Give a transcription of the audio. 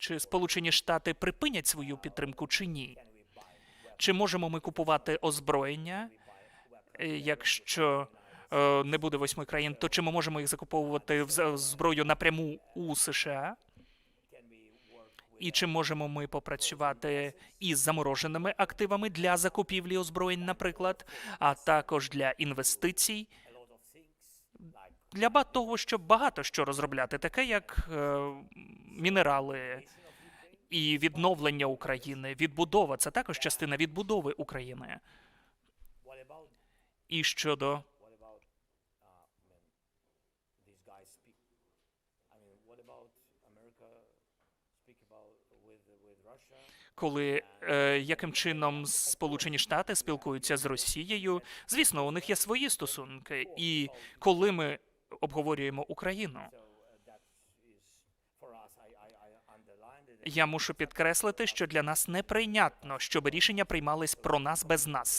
чи Сполучені Штати припинять свою підтримку чи ні? Чи можемо ми купувати озброєння, е, якщо е, не буде восьми країн, то чи ми можемо їх закуповувати зброю напряму у США? І чи можемо ми попрацювати із замороженими активами для закупівлі озброєнь, наприклад, а також для інвестицій? Для того, щоб багато що розробляти, таке як е, мінерали і відновлення України, відбудова це також частина відбудови України. І щодо коли е, яким чином Сполучені Штати спілкуються з Росією, звісно, у них є свої стосунки, і коли ми обговорюємо Україну, я мушу підкреслити, що для нас неприйнятно, щоб рішення приймались про нас без нас.